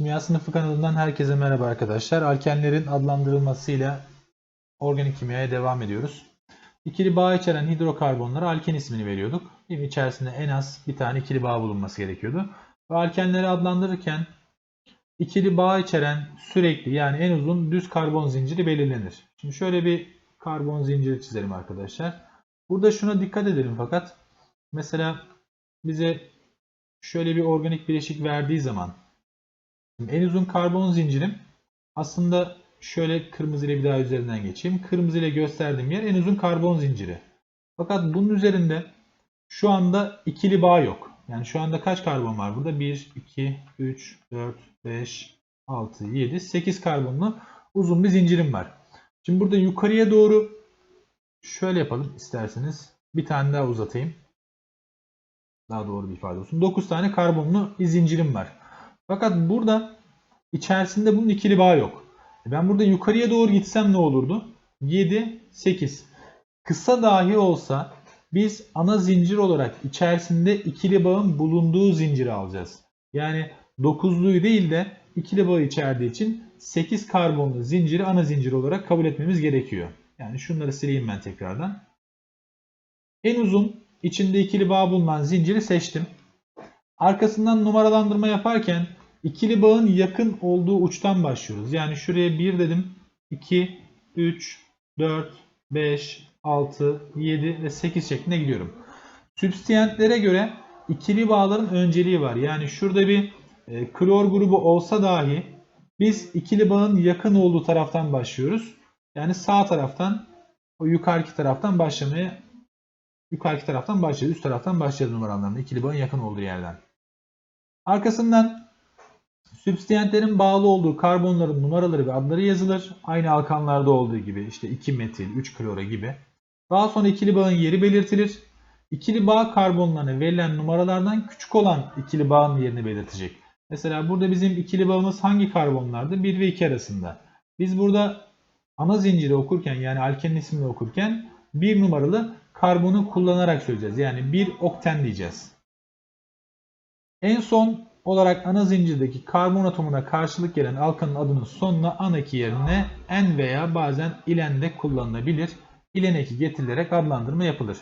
Kimya sınıfı kanalından herkese merhaba arkadaşlar. Alkenlerin adlandırılmasıyla organik kimyaya devam ediyoruz. İkili bağ içeren hidrokarbonlara alken ismini veriyorduk. Değil? İçerisinde en az bir tane ikili bağ bulunması gerekiyordu. Ve alkenleri adlandırırken ikili bağ içeren sürekli yani en uzun düz karbon zinciri belirlenir. Şimdi şöyle bir karbon zinciri çizelim arkadaşlar. Burada şuna dikkat edelim fakat mesela bize şöyle bir organik bileşik verdiği zaman en uzun karbon zincirim aslında şöyle kırmızı ile bir daha üzerinden geçeyim. Kırmızı ile gösterdiğim yer en uzun karbon zinciri. Fakat bunun üzerinde şu anda ikili bağ yok. Yani şu anda kaç karbon var burada? 1, 2, 3, 4, 5, 6, 7, 8 karbonlu uzun bir zincirim var. Şimdi burada yukarıya doğru şöyle yapalım isterseniz. Bir tane daha uzatayım. Daha doğru bir ifade olsun. 9 tane karbonlu bir zincirim var. Fakat burada içerisinde bunun ikili bağ yok. E Ben burada yukarıya doğru gitsem ne olurdu? 7, 8. Kısa dahi olsa biz ana zincir olarak içerisinde ikili bağın bulunduğu zinciri alacağız. Yani 9'luyu değil de ikili bağı içerdiği için 8 karbonlu zinciri ana zincir olarak kabul etmemiz gerekiyor. Yani şunları sileyim ben tekrardan. En uzun içinde ikili bağ bulunan zinciri seçtim. Arkasından numaralandırma yaparken ikili bağın yakın olduğu uçtan başlıyoruz. Yani şuraya 1 dedim. 2, 3, 4, 5, 6, 7 ve 8 şeklinde gidiyorum. Sübstiyentlere göre ikili bağların önceliği var. Yani şurada bir e, klor grubu olsa dahi biz ikili bağın yakın olduğu taraftan başlıyoruz. Yani sağ taraftan o yukarıki taraftan başlamaya yukarıki taraftan başlıyoruz. Üst taraftan başlayalım numaralarında. İkili bağın yakın olduğu yerden. Arkasından sübstiyentlerin bağlı olduğu karbonların numaraları ve adları yazılır. Aynı alkanlarda olduğu gibi işte 2 metil, 3 klora gibi. Daha sonra ikili bağın yeri belirtilir. İkili bağ karbonlarına verilen numaralardan küçük olan ikili bağın yerini belirtecek. Mesela burada bizim ikili bağımız hangi karbonlardı? 1 ve 2 arasında. Biz burada ana zinciri okurken yani alkenin ismini okurken 1 numaralı karbonu kullanarak söyleyeceğiz. Yani 1 okten diyeceğiz. En son olarak ana zincirdeki karbon atomuna karşılık gelen alkanın adının sonuna an eki yerine en veya bazen ilen de kullanılabilir. İlen eki getirilerek adlandırma yapılır.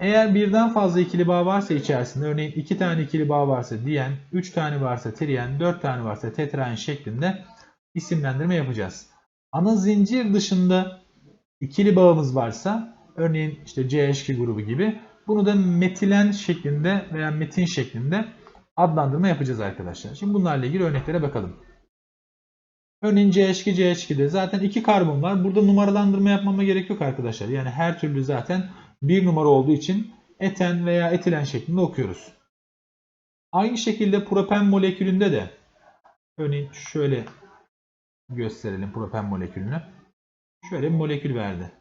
Eğer birden fazla ikili bağ varsa içerisinde örneğin 2 tane ikili bağ varsa diyen, 3 tane varsa triyen, 4 tane varsa tetraen şeklinde isimlendirme yapacağız. Ana zincir dışında ikili bağımız varsa örneğin işte CH2 grubu gibi bunu da metilen şeklinde veya metin şeklinde adlandırma yapacağız arkadaşlar. Şimdi bunlarla ilgili örneklere bakalım. Örneğin CH2 CH2'de zaten iki karbon var. Burada numaralandırma yapmama gerek yok arkadaşlar. Yani her türlü zaten bir numara olduğu için eten veya etilen şeklinde okuyoruz. Aynı şekilde propen molekülünde de örneğin şöyle gösterelim propen molekülünü. Şöyle bir molekül verdi.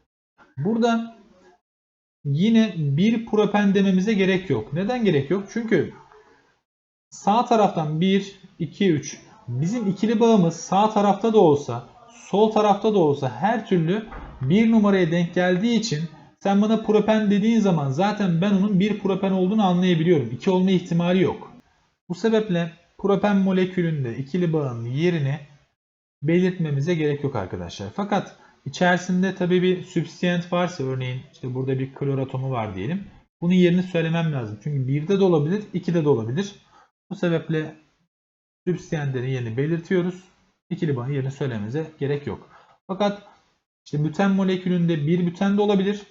Burada yine bir propen dememize gerek yok. Neden gerek yok? Çünkü sağ taraftan 1, 2, 3 bizim ikili bağımız sağ tarafta da olsa sol tarafta da olsa her türlü bir numaraya denk geldiği için sen bana propen dediğin zaman zaten ben onun bir propen olduğunu anlayabiliyorum. 2 olma ihtimali yok. Bu sebeple propen molekülünde ikili bağın yerini belirtmemize gerek yok arkadaşlar. Fakat içerisinde tabi bir sübstiyent varsa örneğin işte burada bir klor atomu var diyelim. Bunun yerini söylemem lazım. Çünkü 1'de de olabilir, 2'de de olabilir. Bu sebeple sübstiyentlerin yerini belirtiyoruz. İkili bağın yerini söylememize gerek yok. Fakat işte büten molekülünde bir büten de olabilir.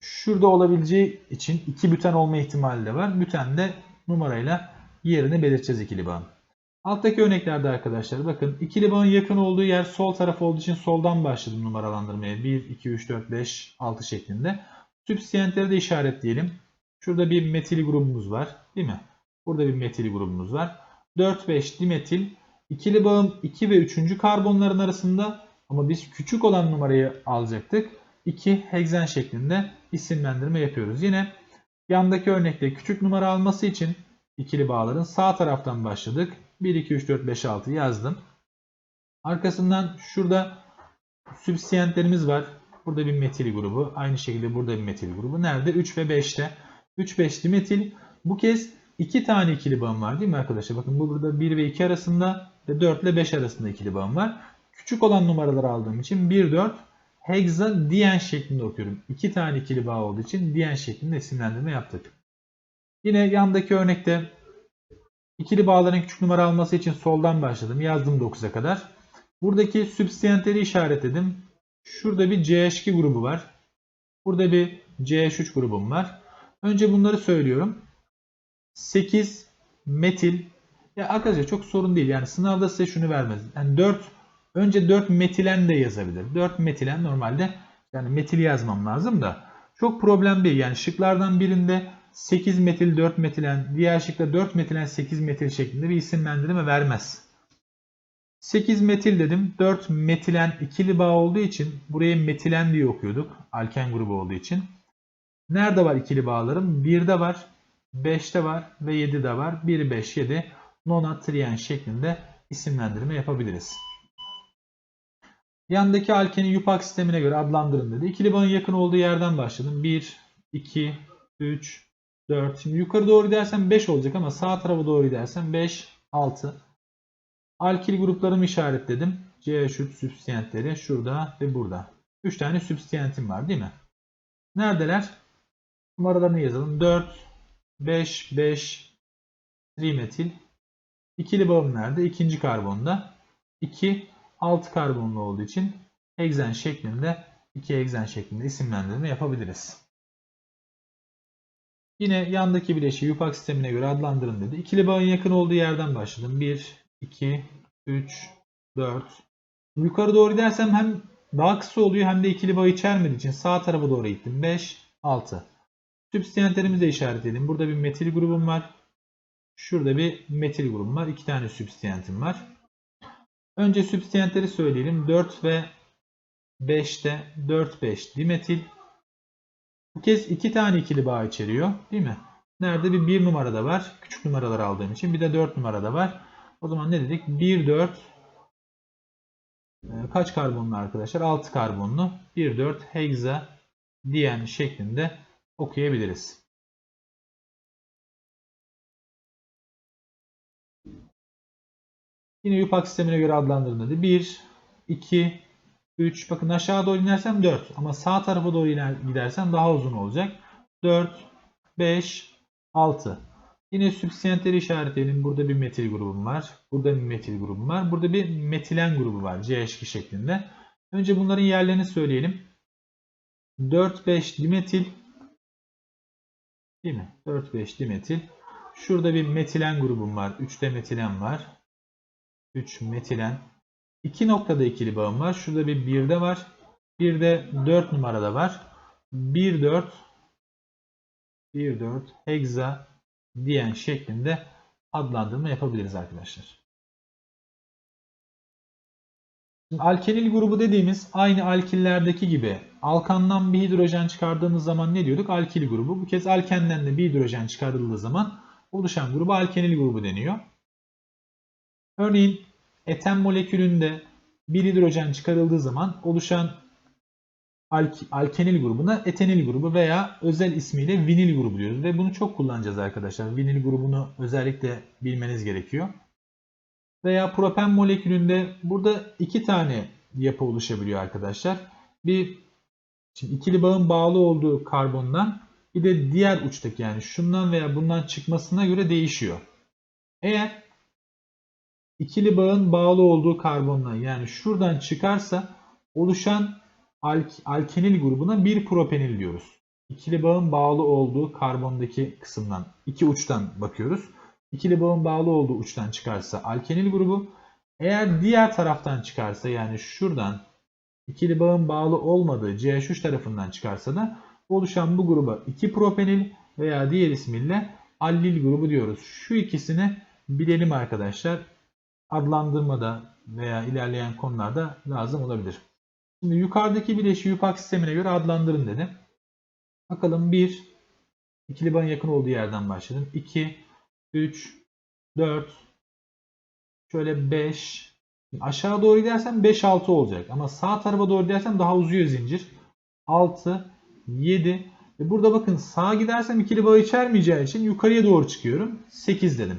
Şurada olabileceği için iki büten olma ihtimali de var. Büten de numarayla yerini belirteceğiz ikili bağın. Alttaki örneklerde arkadaşlar bakın ikili bağın yakın olduğu yer sol taraf olduğu için soldan başladım numaralandırmaya. 1, 2, 3, 4, 5, 6 şeklinde. Sübstiyentleri de işaretleyelim. Şurada bir metil grubumuz var değil mi? Burada bir metil grubumuz var. 4-5 dimetil. İkili bağım 2 ve 3. karbonların arasında ama biz küçük olan numarayı alacaktık. 2 heksen şeklinde isimlendirme yapıyoruz. Yine yandaki örnekte küçük numara alması için ikili bağların sağ taraftan başladık. 1, 2, 3, 4, 5, 6 yazdım. Arkasından şurada sübstiyentlerimiz var. Burada bir metil grubu. Aynı şekilde burada bir metil grubu. Nerede? 3 ve 5'te. 3, 5 dimetil. Bu kez iki tane ikili bağım var değil mi arkadaşlar? Bakın bu burada 1 ve 2 arasında ve 4 ile 5 arasında ikili bağım var. Küçük olan numaraları aldığım için 1, 4 hexa diyen şeklinde okuyorum. İki tane ikili bağ olduğu için diyen şeklinde isimlendirme yaptık. Yine yandaki örnekte ikili bağların küçük numara alması için soldan başladım. Yazdım 9'a kadar. Buradaki sübstiyentleri işaretledim. Şurada bir CH2 grubu var. Burada bir CH3 grubum var. Önce bunları söylüyorum. 8 metil ya arkadaşlar çok sorun değil. Yani sınavda size şunu vermez. Yani 4 önce 4 metilen de yazabilir. 4 metilen normalde yani metil yazmam lazım da çok problem değil. Yani şıklardan birinde 8 metil 4 metilen, diğer şıkta 4 metilen 8 metil şeklinde bir isimlendirme vermez. 8 metil dedim. 4 metilen ikili bağ olduğu için buraya metilen diye okuyorduk. Alken grubu olduğu için. Nerede var ikili bağlarım? 1'de var, 5'te var ve 7'de var. 1, 5, 7 nonatriyen şeklinde isimlendirme yapabiliriz. Yandaki alkeni yupak sistemine göre adlandırın dedi. İkili bağın yakın olduğu yerden başladım. 1, 2, 3, 4. Şimdi yukarı doğru gidersem 5 olacak ama sağ tarafa doğru gidersem 5, 6. Alkil gruplarımı işaretledim. CH3 sübstiyentleri şurada ve burada. 3 tane sübstiyentim var değil mi? Neredeler? Numaralarını yazalım. 4, 5, 5, trimetil. İkili bağım nerede? İkinci karbonda. 2, 6 karbonlu olduğu için hegzen şeklinde 2 hegzen şeklinde isimlendirme yapabiliriz. Yine yandaki bileşiği yupak sistemine göre adlandırın dedi. İkili bağın yakın olduğu yerden başladım. 1, 2, 3, 4. Yukarı doğru gidersem hem daha kısa oluyor hem de ikili bağ içermediği için sağ tarafa doğru gittim. 5, 6. Sübstiyentlerimizi de işaretledim. Burada bir metil grubum var. Şurada bir metil grubum var. İki tane sübstiyentim var. Önce sübstiyentleri söyleyelim. 4 ve 5'te 4, 5 dimetil. Bu kez iki tane ikili bağ içeriyor. Değil mi? Nerede? Bir 1 numarada var. Küçük numaralar aldığım için. Bir de 4 numarada var. O zaman ne dedik? 1, 4 e, kaç karbonlu arkadaşlar? 6 karbonlu. 1, 4 hexa diyen şeklinde okuyabiliriz. Yine yupak sistemine göre adlandırıldı. 1, 2, 3. Bakın aşağı doğru inersem 4. Ama sağ tarafa doğru iner, gidersem daha uzun olacak. 4, 5, 6. Yine sübstiyentleri işaretleyelim. Burada bir metil grubum var. Burada bir metil grubum var. Burada bir metilen grubu var. CH2 şeklinde. Önce bunların yerlerini söyleyelim. 4, 5 dimetil. Değil mi? 4, 5 dimetil. Şurada bir metilen grubum var. 3'te metilen var. 3 metilen. 2 noktada ikili bağım var. Şurada bir 1'de var. Bir de 4 numarada var. 1 4 1 4 hexa diyen şeklinde adlandırma yapabiliriz arkadaşlar. Şimdi alkenil grubu dediğimiz aynı alkillerdeki gibi alkandan bir hidrojen çıkardığımız zaman ne diyorduk? Alkil grubu. Bu kez alkenden de bir hidrojen çıkarıldığı zaman oluşan grubu alkenil grubu deniyor. Örneğin eten molekülünde bir hidrojen çıkarıldığı zaman oluşan alk alkenil grubuna etenil grubu veya özel ismiyle vinil grubu diyoruz. Ve bunu çok kullanacağız arkadaşlar. Vinil grubunu özellikle bilmeniz gerekiyor. Veya propen molekülünde burada iki tane yapı oluşabiliyor arkadaşlar. Bir şimdi ikili bağın bağlı olduğu karbondan bir de diğer uçtaki yani şundan veya bundan çıkmasına göre değişiyor. Eğer ikili bağın bağlı olduğu karbondan yani şuradan çıkarsa oluşan alk alkenil grubuna bir propenil diyoruz. İkili bağın bağlı olduğu karbondaki kısımdan iki uçtan bakıyoruz. İkili bağın bağlı olduğu uçtan çıkarsa alkenil grubu. Eğer diğer taraftan çıkarsa yani şuradan ikili bağın bağlı olmadığı CH3 tarafından çıkarsa da oluşan bu gruba 2 propenil veya diğer ismiyle allil grubu diyoruz. Şu ikisini bilelim arkadaşlar adlandırmada veya ilerleyen konularda lazım olabilir. Şimdi yukarıdaki bileşiği yupak sistemine göre adlandırın dedi. Bakalım 1, ikili bağın yakın olduğu yerden başladım. 2, 3, 4, şöyle 5, aşağı doğru gidersem 5, 6 olacak. Ama sağ tarafa doğru gidersem daha uzuyor zincir. 6, 7, E burada bakın sağa gidersem ikili bağı içermeyeceği için yukarıya doğru çıkıyorum. 8 dedim.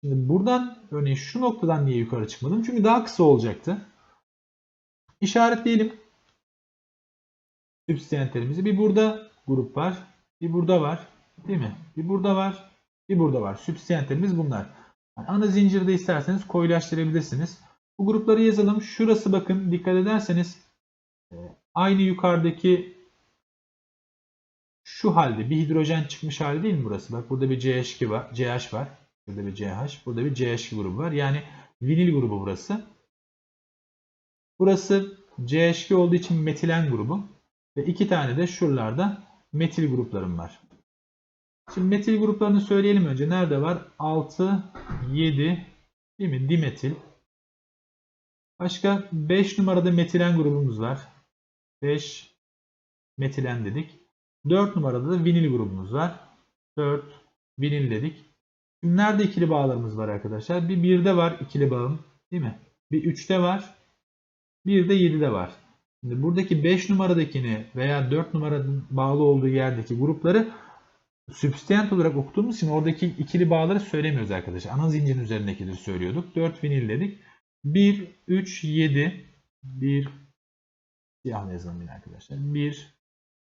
Şimdi buradan örneğin şu noktadan niye yukarı çıkmadım? Çünkü daha kısa olacaktı. İşaretleyelim. Sübstiyentlerimizi. Bir burada grup var. Bir burada var. Değil mi? Bir burada var. Bir burada var. Sübstiyentlerimiz bunlar. Yani ana zincirde isterseniz koyulaştırabilirsiniz. Bu grupları yazalım. Şurası bakın dikkat ederseniz e, aynı yukarıdaki şu halde bir hidrojen çıkmış hali değil mi burası? Bak burada bir CH2 var, CH var. Burada bir CH, burada bir CH2 grubu var. Yani vinil grubu burası. Burası CH2 olduğu için metilen grubu. Ve iki tane de şuralarda metil gruplarım var. Şimdi metil gruplarını söyleyelim önce. Nerede var? 6, 7 değil mi? Dimetil. Başka 5 numarada metilen grubumuz var. 5 metilen dedik. 4 numarada da vinil grubumuz var. 4 vinil dedik. Şimdi nerede ikili bağlarımız var arkadaşlar? Bir 1'de var ikili bağım. Değil mi? Bir 3'te var. Bir de 7'de var. Şimdi buradaki 5 numaradakini veya 4 numaranın bağlı olduğu yerdeki grupları sübstiyent olarak okuduğumuz için oradaki ikili bağları söylemiyoruz arkadaşlar. Ana zincirin üzerindekileri söylüyorduk. 4 vinil dedik. 1, 3, 7 1 siyahla yazalım yine arkadaşlar. 1,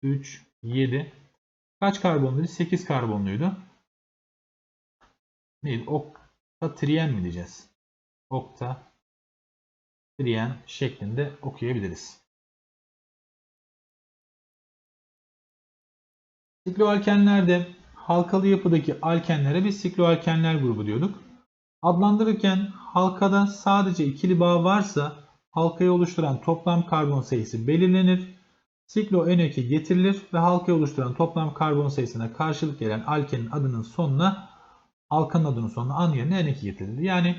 3, 7 kaç karbonluydu? 8 karbonluydu. Neydi? Okta trien mi diyeceğiz? Okta trien şeklinde okuyabiliriz. Sikloalkenlerde halkalı yapıdaki alkenlere biz sikloalkenler grubu diyorduk. Adlandırırken halkada sadece ikili bağ varsa halkayı oluşturan toplam karbon sayısı belirlenir. Siklo N2 getirilir ve halkayı oluşturan toplam karbon sayısına karşılık gelen alkenin adının sonuna halkanın adının sonuna an yerine N2 getirilir. Yani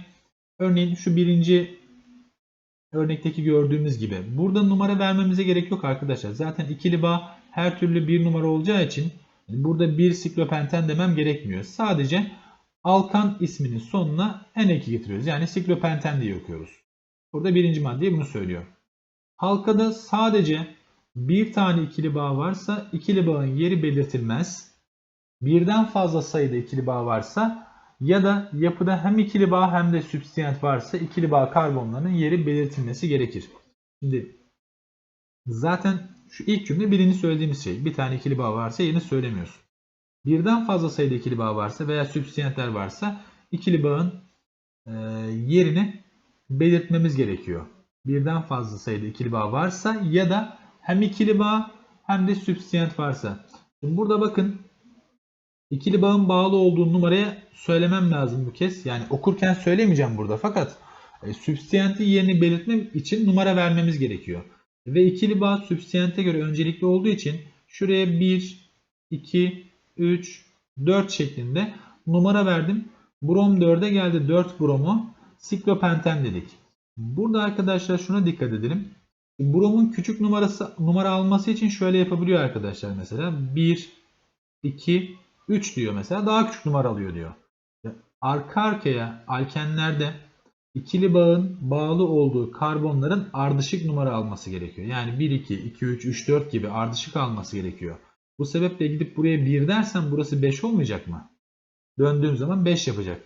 örneğin şu birinci örnekteki gördüğümüz gibi burada numara vermemize gerek yok arkadaşlar. Zaten ikili bağ her türlü bir numara olacağı için burada bir siklopenten demem gerekmiyor. Sadece alkan isminin sonuna N2 getiriyoruz. Yani siklopenten diye okuyoruz. Burada birinci maddeye bunu söylüyor. Halkada sadece bir tane ikili bağ varsa ikili bağın yeri belirtilmez. Birden fazla sayıda ikili bağ varsa ya da yapıda hem ikili bağ hem de sübstiyent varsa ikili bağ karbonlarının yeri belirtilmesi gerekir. Şimdi zaten şu ilk cümle birinci söylediğimiz şey. Bir tane ikili bağ varsa yerini söylemiyorsun. Birden fazla sayıda ikili bağ varsa veya sübstiyentler varsa ikili bağın e, yerini belirtmemiz gerekiyor. Birden fazla sayıda ikili bağ varsa ya da hem ikili bağ hem de sübstiyent varsa. Şimdi burada bakın ikili bağın bağlı olduğu numaraya söylemem lazım bu kez. Yani okurken söylemeyeceğim burada fakat e, sübstiyenti yerini belirtmem için numara vermemiz gerekiyor. Ve ikili bağ sübstiyente göre öncelikli olduğu için şuraya 1, 2, 3, 4 şeklinde numara verdim. Brom 4'e geldi 4 bromu siklopenten dedik. Burada arkadaşlar şuna dikkat edelim. Bromun küçük numarası numara alması için şöyle yapabiliyor arkadaşlar mesela. 1, 2, 3 diyor mesela. Daha küçük numara alıyor diyor. Arka arkaya alkenlerde ikili bağın bağlı olduğu karbonların ardışık numara alması gerekiyor. Yani 1, 2, 2, 3, 3, 4 gibi ardışık alması gerekiyor. Bu sebeple gidip buraya 1 dersem burası 5 olmayacak mı? Döndüğüm zaman 5 yapacak.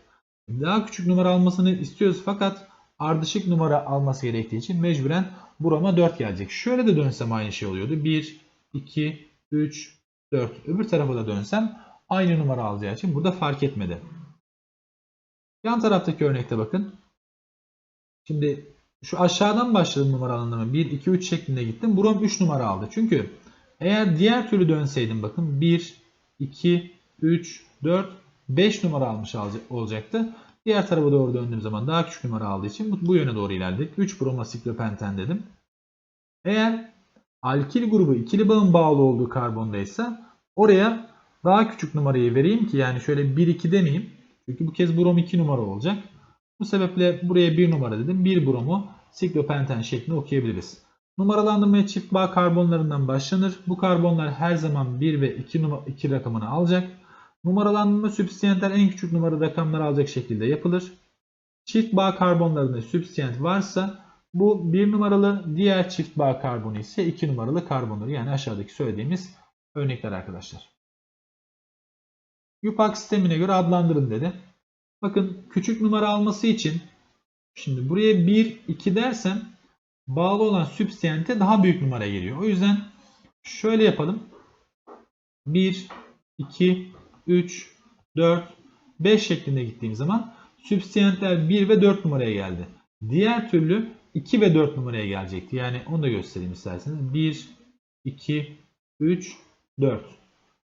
Daha küçük numara almasını istiyoruz fakat ardışık numara alması gerektiği için mecburen burama 4 gelecek. Şöyle de dönsem aynı şey oluyordu. 1, 2, 3, 4. Öbür tarafa da dönsem aynı numara alacağı için burada fark etmedi. Yan taraftaki örnekte bakın. Şimdi şu aşağıdan başladım numara alınımı. 1, 2, 3 şeklinde gittim. Brom 3 numara aldı. Çünkü eğer diğer türlü dönseydim bakın 1, 2, 3, 4, 5 numara almış olacaktı. Diğer tarafa doğru döndüğüm zaman daha küçük numara aldığı için bu, yöne doğru ilerledik. 3 bromosikropenten dedim. Eğer alkil grubu ikili bağın bağlı olduğu karbondaysa oraya daha küçük numarayı vereyim ki yani şöyle 1-2 demeyeyim. Çünkü bu kez brom 2 numara olacak. Bu sebeple buraya 1 numara dedim. 1 bromu siklopenten şeklinde okuyabiliriz. Numaralandırmaya çift bağ karbonlarından başlanır. Bu karbonlar her zaman 1 ve 2, numara, 2 rakamını alacak. Numaralandırma sübstiyentler en küçük numara rakamları alacak şekilde yapılır. Çift bağ karbonlarında sübstiyent varsa bu 1 numaralı diğer çift bağ karbonu ise 2 numaralı karbondur. Yani aşağıdaki söylediğimiz örnekler arkadaşlar. Yupak sistemine göre adlandırın dedi. Bakın küçük numara alması için şimdi buraya 1, 2 dersem bağlı olan sübstiyente daha büyük numara geliyor. O yüzden şöyle yapalım. 1, 2, 3, 4, 5 şeklinde gittiğim zaman sübstiyentler 1 ve 4 numaraya geldi. Diğer türlü 2 ve 4 numaraya gelecekti. Yani onu da göstereyim isterseniz. 1, 2, 3, 4.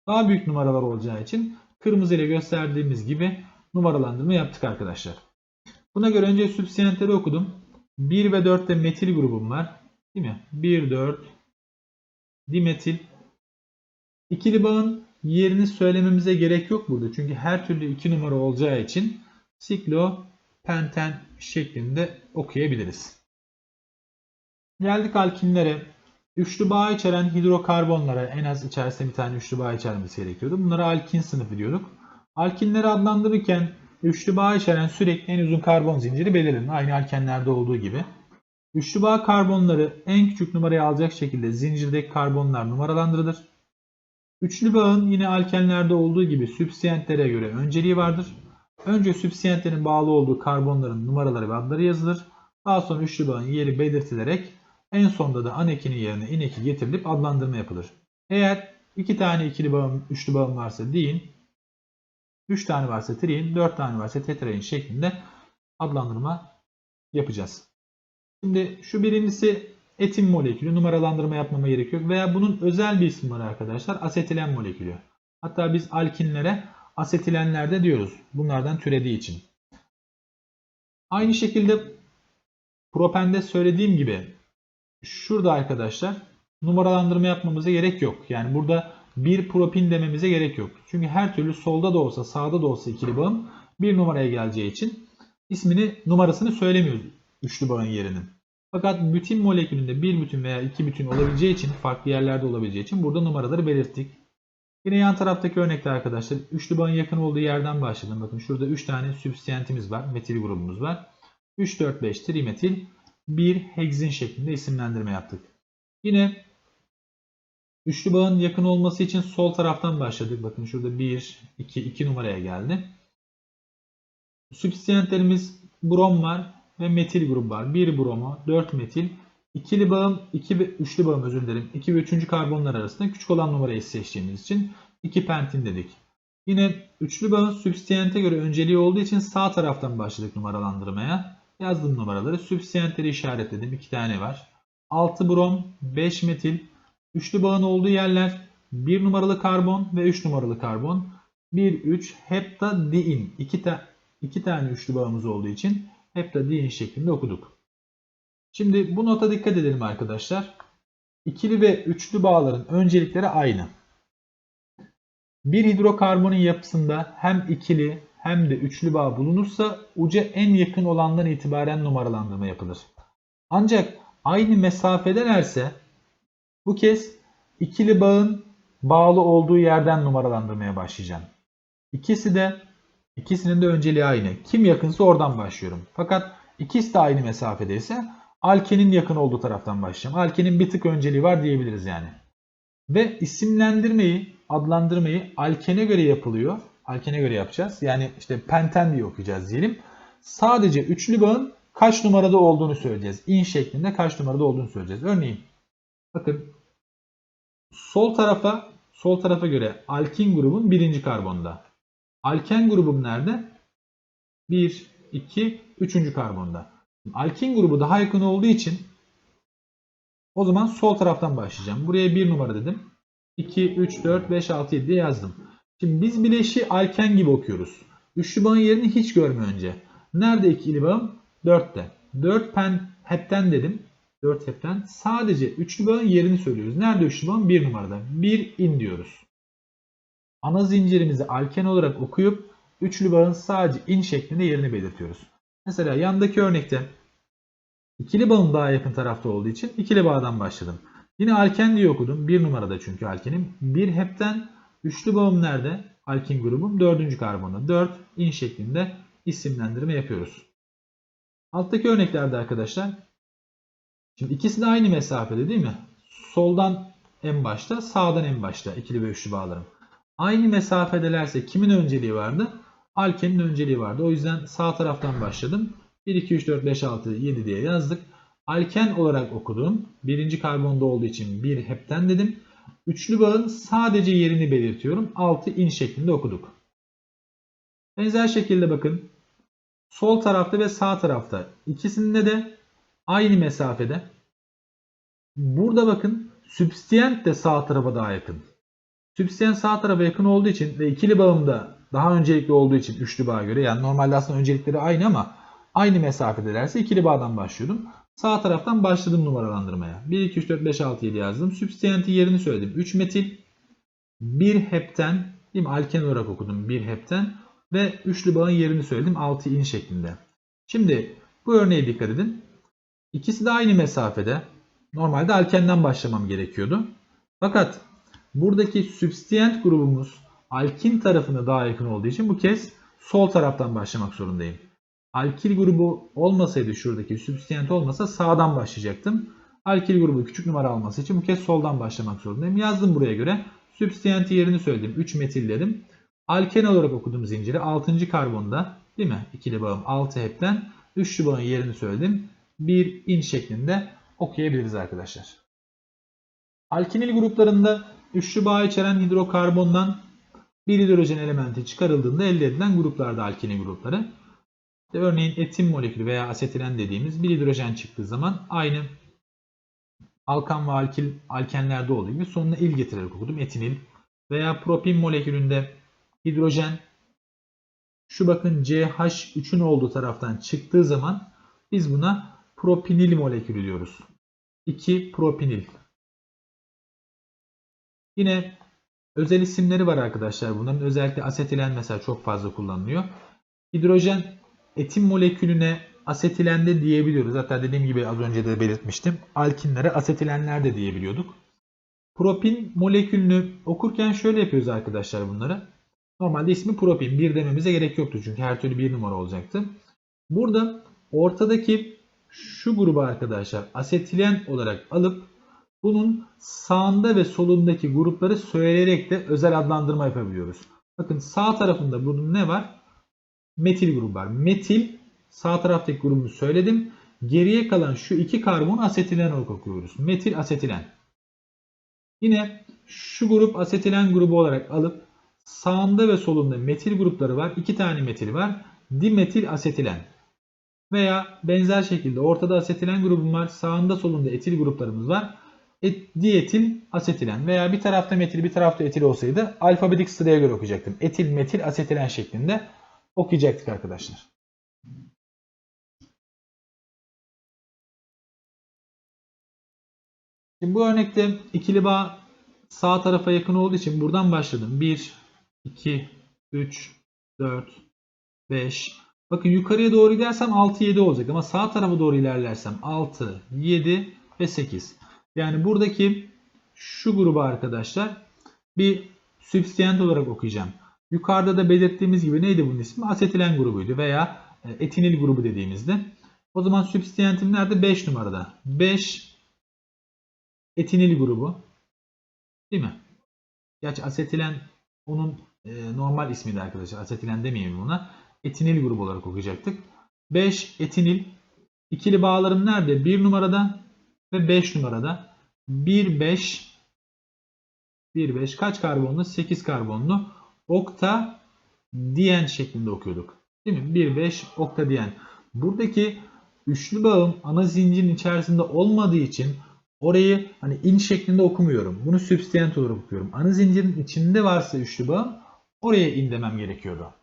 Daha büyük numaralar olacağı için kırmızı ile gösterdiğimiz gibi numaralandırma yaptık arkadaşlar. Buna göre önce sübstiyentleri okudum. 1 ve 4'te metil grubum var. Değil mi? 1, 4, dimetil. İkili bağın yerini söylememize gerek yok burada. Çünkü her türlü 2 numara olacağı için siklopenten şeklinde okuyabiliriz. Geldik alkinlere. Üçlü bağ içeren hidrokarbonlara en az içerisinde bir tane üçlü bağ içermesi gerekiyordu. Bunlara alkin sınıfı diyorduk. Alkinleri adlandırırken Üçlü bağ içeren sürekli en uzun karbon zinciri belirlenir. Aynı alkenlerde olduğu gibi. Üçlü bağ karbonları en küçük numarayı alacak şekilde zincirdeki karbonlar numaralandırılır. Üçlü bağın yine alkenlerde olduğu gibi sübsiyentlere göre önceliği vardır. Önce sübsiyentlerin bağlı olduğu karbonların numaraları ve adları yazılır. Daha sonra üçlü bağın yeri belirtilerek en sonda da anekinin yerine ineki getirilip adlandırma yapılır. Eğer iki tane ikili bağım, üçlü bağım varsa deyin, 3 tane varsa trin, 4 tane varsa tetrain şeklinde adlandırma yapacağız. Şimdi şu birincisi etin molekülü numaralandırma yapmama gerek yok veya bunun özel bir ismi var arkadaşlar asetilen molekülü. Hatta biz alkinlere asetilenler de diyoruz bunlardan türediği için. Aynı şekilde propende söylediğim gibi şurada arkadaşlar numaralandırma yapmamıza gerek yok. Yani burada bir propin dememize gerek yok. Çünkü her türlü solda da olsa sağda da olsa ikili bağım bir numaraya geleceği için ismini numarasını söylemiyoruz üçlü bağın yerinin. Fakat bütün molekülünde bir bütün veya iki bütün olabileceği için farklı yerlerde olabileceği için burada numaraları belirttik. Yine yan taraftaki örnekte arkadaşlar üçlü bağın yakın olduğu yerden başladım. Bakın şurada 3 tane sübstiyentimiz var. Metil grubumuz var. 3, 4, 5 trimetil 1 hexin şeklinde isimlendirme yaptık. Yine üçlü bağın yakın olması için sol taraftan başladık. Bakın şurada 1, 2, 2 numaraya geldi. Sübstiyentlerimiz brom var ve metil grubu var. 1 bromo, 4 metil. İkili bağım, 2 ve üçlü bağım özür dilerim. 2 ve 3. karbonlar arasında küçük olan numarayı seçtiğimiz için 2 pentin dedik. Yine üçlü bağın sübstiyente göre önceliği olduğu için sağ taraftan başladık numaralandırmaya. Yazdım numaraları. Sübstiyentleri işaretledim. 2 tane var. 6 brom, 5 metil. Üçlü bağın olduğu yerler 1 numaralı karbon ve 3 numaralı karbon. 1, 3 heptadiin. 2 ta iki tane üçlü bağımız olduğu için heptadiin şeklinde okuduk. Şimdi bu nota dikkat edelim arkadaşlar. İkili ve üçlü bağların öncelikleri aynı. Bir hidrokarbonun yapısında hem ikili hem de üçlü bağ bulunursa uca en yakın olandan itibaren numaralandırma yapılır. Ancak aynı mesafedelerse bu kez ikili bağın bağlı olduğu yerden numaralandırmaya başlayacağım. İkisi de ikisinin de önceliği aynı. Kim yakınsa oradan başlıyorum. Fakat ikisi de aynı mesafedeyse alkenin yakın olduğu taraftan başlayacağım. Alkenin bir tık önceliği var diyebiliriz yani. Ve isimlendirmeyi, adlandırmayı alkene göre yapılıyor. Alkene göre yapacağız. Yani işte penten diye okuyacağız diyelim. Sadece üçlü bağın kaç numarada olduğunu söyleyeceğiz. İn şeklinde kaç numarada olduğunu söyleyeceğiz. Örneğin bakın sol tarafa sol tarafa göre alkin grubun birinci karbonda. Alken grubum nerede? 1, 2, 3. karbonda. Alkin grubu daha yakın olduğu için o zaman sol taraftan başlayacağım. Buraya 1 numara dedim. 2, 3, 4, 5, 6, 7 diye yazdım. Şimdi biz bileşi alken gibi okuyoruz. Üçlü bağın yerini hiç görme önce. Nerede ikili bağım? 4'te. 4 pen hepten dedim. 4 hepten. Sadece üçlü bağın yerini söylüyoruz. Nerede üçlü bağım? 1 numarada. 1 in diyoruz. Ana zincirimizi alken olarak okuyup üçlü bağın sadece in şeklinde yerini belirtiyoruz. Mesela yandaki örnekte ikili bağım daha yakın tarafta olduğu için ikili bağdan başladım. Yine alken diye okudum. 1 numarada çünkü alkenim. 1 hepten üçlü bağım nerede? Alkin grubum 4. karbonda. 4 in şeklinde isimlendirme yapıyoruz. Alttaki örneklerde arkadaşlar şimdi ikisi de aynı mesafede değil mi? Soldan en başta, sağdan en başta ikili ve üçlü bağlarım. Aynı mesafedelerse kimin önceliği vardı? Alkenin önceliği vardı. O yüzden sağ taraftan başladım. 1, 2, 3, 4, 5, 6, 7 diye yazdık. Alken olarak okuduğum birinci karbonda olduğu için bir hepten dedim. Üçlü bağın sadece yerini belirtiyorum. 6 in şeklinde okuduk. Benzer şekilde bakın. Sol tarafta ve sağ tarafta ikisinde de aynı mesafede. Burada bakın sübstiyent de sağ tarafa daha yakın. Sübstiyent sağ tarafa yakın olduğu için ve ikili bağımda daha öncelikli olduğu için üçlü bağa göre yani normalde aslında öncelikleri aynı ama aynı mesafedelerse ikili bağdan başlıyordum. Sağ taraftan başladım numaralandırmaya. 1, 2, 3, 4, 5, 6, 7 yazdım. Sübstiyentin yerini söyledim. 3 metil, 1 hepten, değil mi? Alken olarak okudum 1 hepten ve üçlü bağın yerini söyledim 6 in şeklinde. Şimdi bu örneğe dikkat edin. İkisi de aynı mesafede. Normalde alkenden başlamam gerekiyordu. Fakat buradaki sübstiyent grubumuz alkin tarafına daha yakın olduğu için bu kez sol taraftan başlamak zorundayım. Alkil grubu olmasaydı şuradaki sübstiyent olmasa sağdan başlayacaktım. Alkil grubu küçük numara alması için bu kez soldan başlamak zorundayım. Yazdım buraya göre. Sübstiyenti yerini söyledim. 3 metil dedim. Alken olarak okudum zinciri. 6. karbonda değil mi? İkili bağım 6 hepten. Üçlü bağın yerini söyledim. 1 in şeklinde okuyabiliriz arkadaşlar. Alkinil gruplarında üçlü bağ içeren hidrokarbondan bir hidrojen elementi çıkarıldığında elde edilen gruplarda alkinil grupları. İşte örneğin etin molekülü veya asetilen dediğimiz bir hidrojen çıktığı zaman aynı alkan ve alkil alkenlerde olduğu gibi sonuna il getirerek okudum. Etinil veya propin molekülünde hidrojen şu bakın CH3'ün olduğu taraftan çıktığı zaman biz buna propinil molekülü diyoruz. 2 propinil. Yine özel isimleri var arkadaşlar. Bunların özellikle asetilen mesela çok fazla kullanılıyor. Hidrojen etin molekülüne asetilen de diyebiliyoruz. Hatta dediğim gibi az önce de belirtmiştim. Alkinlere asetilenler de diyebiliyorduk. Propin molekülünü okurken şöyle yapıyoruz arkadaşlar bunları. Normalde ismi propin. Bir dememize gerek yoktu çünkü her türlü bir numara olacaktı. Burada ortadaki şu grubu arkadaşlar asetilen olarak alıp bunun sağında ve solundaki grupları söyleyerek de özel adlandırma yapabiliyoruz. Bakın sağ tarafında bunun ne var? Metil grubu var. Metil sağ taraftaki grubunu söyledim. Geriye kalan şu iki karbon asetilen olarak okuyoruz. Metil asetilen. Yine şu grup asetilen grubu olarak alıp sağında ve solunda metil grupları var. İki tane metil var. Dimetil asetilen. Veya benzer şekilde ortada asetilen grubum var. Sağında solunda etil gruplarımız var. Et, dietil asetilen veya bir tarafta metil bir tarafta etil olsaydı alfabetik sıraya göre okuyacaktım. Etil, metil, asetilen şeklinde okuyacaktık arkadaşlar. Şimdi bu örnekte ikili bağ sağ tarafa yakın olduğu için buradan başladım. 1, 2, 3, 4, 5. Bakın yukarıya doğru gidersem 6, 7 olacak ama sağ tarafa doğru ilerlersem 6, 7 ve 8. Yani buradaki şu grubu arkadaşlar bir sübstiyent olarak okuyacağım. Yukarıda da belirttiğimiz gibi neydi bunun ismi? Asetilen grubuydu veya e, etinil grubu dediğimizde. O zaman sübstiyentim nerede? 5 numarada. 5 etinil grubu. Değil mi? Gerçi asetilen onun e, normal ismiydi arkadaşlar. Asetilen demeyelim buna. Etinil grubu olarak okuyacaktık. 5 etinil. İkili bağlarım nerede? 1 numarada ve 5 numarada. 1 5 1 5 kaç karbonlu? 8 karbonlu. Okta diyen şeklinde okuyorduk. Değil mi? 1 5 okta diyen. Buradaki üçlü bağım ana zincirin içerisinde olmadığı için orayı hani in şeklinde okumuyorum. Bunu sübstiyent olarak okuyorum. Ana zincirin içinde varsa üçlü bağım oraya in demem gerekiyordu.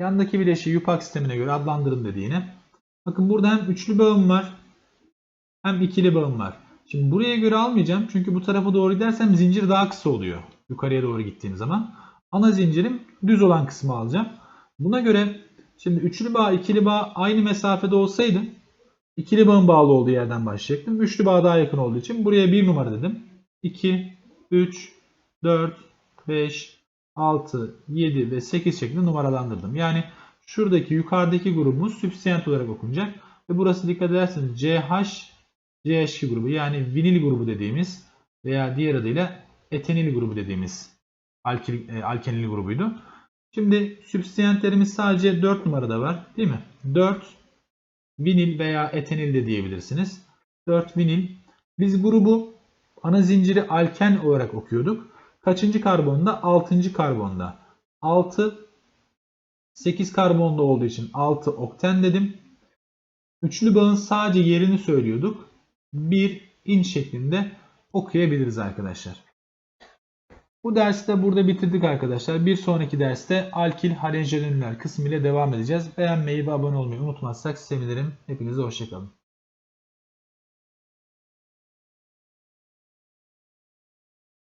Yandaki bileşiği yupak sistemine göre adlandırın dediğine. Bakın burada hem üçlü bağım var hem ikili bağım var. Şimdi buraya göre almayacağım çünkü bu tarafa doğru gidersem zincir daha kısa oluyor. Yukarıya doğru gittiğim zaman. Ana zincirim düz olan kısmı alacağım. Buna göre şimdi üçlü bağ, ikili bağ aynı mesafede olsaydı ikili bağın bağlı olduğu yerden başlayacaktım. Üçlü bağ daha yakın olduğu için buraya bir numara dedim. 2, 3, 4, 5, 6, 7 ve 8 şeklinde numaralandırdım. Yani şuradaki yukarıdaki grubumuz sübstiyent olarak okunacak. Ve burası dikkat ederseniz CH CH2 grubu yani vinil grubu dediğimiz veya diğer adıyla etenil grubu dediğimiz alkil, e, alkenil grubuydu. Şimdi sübstiyentlerimiz sadece 4 numarada var değil mi? 4 vinil veya etenil de diyebilirsiniz. 4 vinil. Biz grubu ana zinciri alken olarak okuyorduk. Kaçıncı karbonda? 6. karbonda. 6 8 karbonda olduğu için 6 okten dedim. Üçlü bağın sadece yerini söylüyorduk. 1 in şeklinde okuyabiliriz arkadaşlar. Bu dersi de burada bitirdik arkadaşlar. Bir sonraki derste alkil halojenler kısmı ile devam edeceğiz. Beğenmeyi ve abone olmayı unutmazsak sevinirim. Hepinize hoşçakalın.